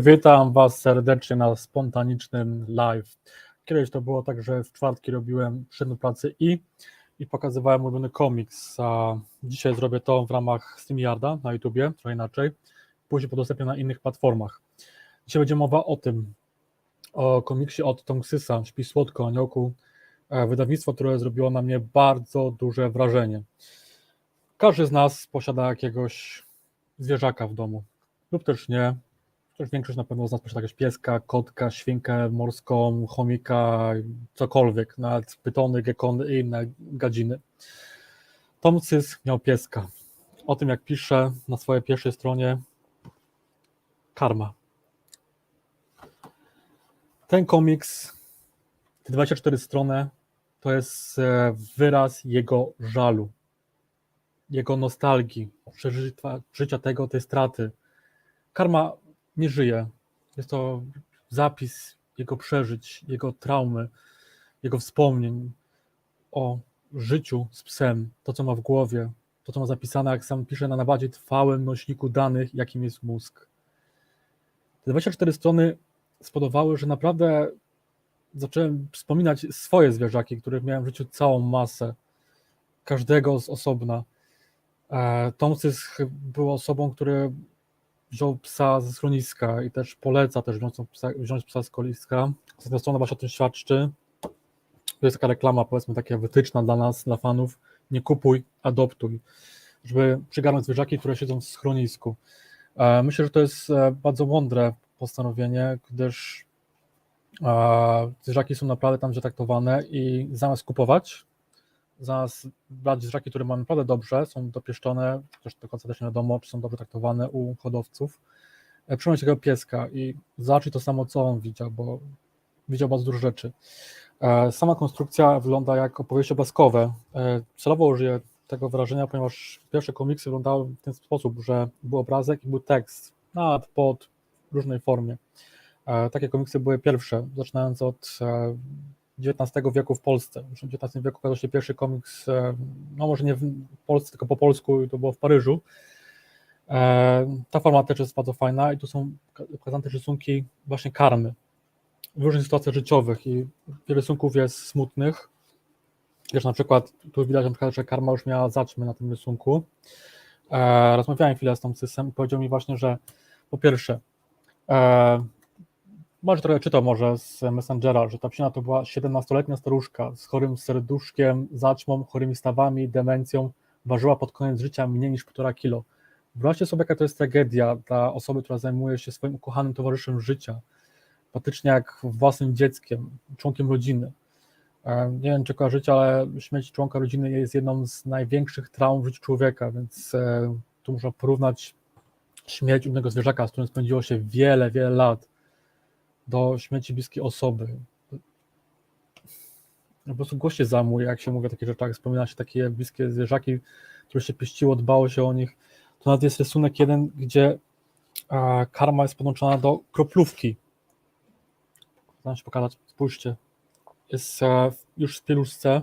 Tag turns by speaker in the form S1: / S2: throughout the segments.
S1: Witam Was serdecznie na spontanicznym live. Kiedyś to było tak, że w czwartki robiłem przednią pracy i, i pokazywałem ulubiony komiks. A dzisiaj zrobię to w ramach StreamYarda na YouTubie, trochę inaczej. Później udostępnię na innych platformach. Dzisiaj będzie mowa o tym, o komiksie od Tom Sysa, Śpi Słodko, Aniołku. E, Wydawnictwo, które zrobiło na mnie bardzo duże wrażenie. Każdy z nas posiada jakiegoś zwierzaka w domu, lub też nie. Większość na pewno z nas posiada jakiegoś pieska, kotka, świnkę morską, chomika, cokolwiek, nawet pytony, gekony i inne gadziny. Tom Sys miał pieska. O tym, jak pisze na swojej pierwszej stronie Karma. Ten komiks, te 24 strony, to jest e, wyraz jego żalu, jego nostalgii, przeżycia tego, tej straty. Karma nie żyje. Jest to zapis jego przeżyć, jego traumy, jego wspomnień o życiu z psem, to co ma w głowie, to co ma zapisane, jak sam pisze, na najbardziej trwałym nośniku danych, jakim jest mózg. Te 24 strony spowodowały, że naprawdę zacząłem wspominać swoje zwierzaki, których miałem w życiu całą masę, każdego z osobna. E, Tomsys był osobą, który wziął psa ze schroniska i też poleca też wziąć psa, wziąć psa z schroniska. Ostatnia strona właśnie o tym świadczy. To jest taka reklama, powiedzmy, taka wytyczna dla nas, dla fanów. Nie kupuj, adoptuj, żeby przygarnąć zwierzaki, które siedzą w schronisku. E, Myślę, że to jest e, bardzo mądre postanowienie, gdyż e, zwierzaki są naprawdę tam traktowane i zamiast kupować, zamiast brać zwierzaki, które mamy naprawdę dobrze, są dopieszczone, chociaż do końca też nie wiadomo, czy są dobrze traktowane u hodowców, e, przyjąć tego pieska i zobaczyć to samo, co on widział, bo widział bardzo dużo rzeczy. E, Sama konstrukcja wygląda jak opowieści obrazkowe. E, Celowo użyję tego wyrażenia, ponieważ pierwsze komiksy wyglądały w ten sposób, że był obrazek i był tekst, nad, pod, różnej formie. Takie komiksy były pierwsze, zaczynając od XIX wieku w Polsce. W XIX wieku ukazał się pierwszy komiks, e, no może nie w Polsce, tylko po polsku, i to było w Paryżu. E, Ta forma też jest bardzo fajna i tu są pokazane też rysunki właśnie karmy w różnych sytuacjach życiowych i wiele rysunków jest smutnych. Wiesz, na przykład tu widać na przykład, że karma już miała zaćmy na tym rysunku. E, Rozmawiałem chwilę z tą Cysem i powiedział mi właśnie, że po pierwsze, może trochę czytał może z Messengera, że ta psina to była 17-letnia staruszka z chorym serduszkiem, zaćmą, chorymi stawami, demencją, ważyła pod koniec życia mniej niż 1,5 kilo. Wyobraźcie sobie, jaka to jest tragedia dla osoby, która zajmuje się swoim ukochanym towarzyszem życia, faktycznie jak własnym dzieckiem, członkiem rodziny. E, Nie wiem, czy kojarzycie, ale śmierć członka rodziny jest jedną z największych traum w życiu człowieka, więc e, tu można porównać śmierć innego zwierzaka, z którym spędziło się wiele, wiele lat, do śmierci bliskiej osoby. Po prostu goście zamuje, jak się mówi o takich rzeczach, wspomina się takie bliskie zwierzaki, które się pieściło, dbało się o nich. To nawet jest rysunek jeden, gdzie karma jest podłączona do kroplówki. Zaraz się pokazać, spójrzcie. Jest już w pieluszce,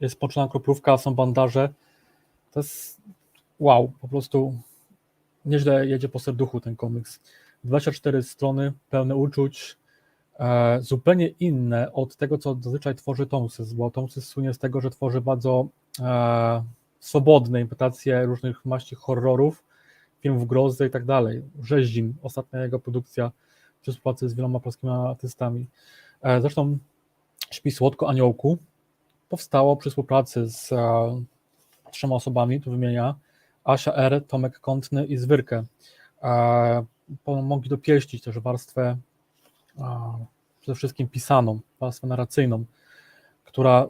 S1: jest połączona kroplówka, są bandaże. To jest wow, po prostu nieźle jedzie po serduchu ten komiks. 24 strony, pełne uczuć, e, zupełnie inne od tego, co zazwyczaj tworzy Tomsys, bo Tomsys słynie z tego, że tworzy bardzo e, swobodne interpretacje różnych maści horrorów, filmów grozy i tak dalej. Rzeździn, ostatnia jego produkcja przy współpracy z wieloma polskimi artystami. E, zresztą Śpi Słodko Aniołku powstało przy współpracy z trzema osobami, tu wymienia Asia R., Tomek Kątny i Zwyrkę. Pomogli dopieścić też warstwę przede wszystkim pisaną, warstwę narracyjną, która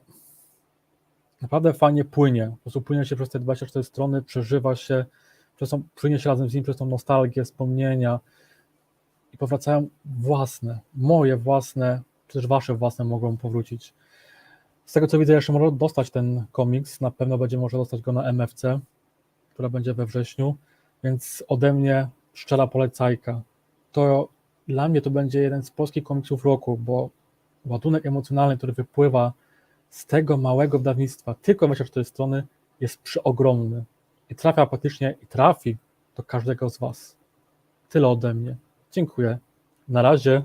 S1: naprawdę fajnie płynie. Po prostu płynie się przez te 24 strony, przeżywa się, przez tą, płynie się razem z nim przez tą nostalgię, wspomnienia i powracają własne, moje własne, czy też wasze własne mogą powrócić. Z tego co widzę, jeszcze może dostać ten komiks, na pewno będzie można dostać go na MFC, która będzie we wrześniu, więc ode mnie szczera polecajka. To dla mnie to będzie jeden z polskich komiksów roku, bo ładunek emocjonalny, który wypływa z tego małego wydawnictwa, tylko 24 strony, jest przeogromny i trafia praktycznie i trafi do każdego z Was. Tyle ode mnie. Dziękuję. Na razie.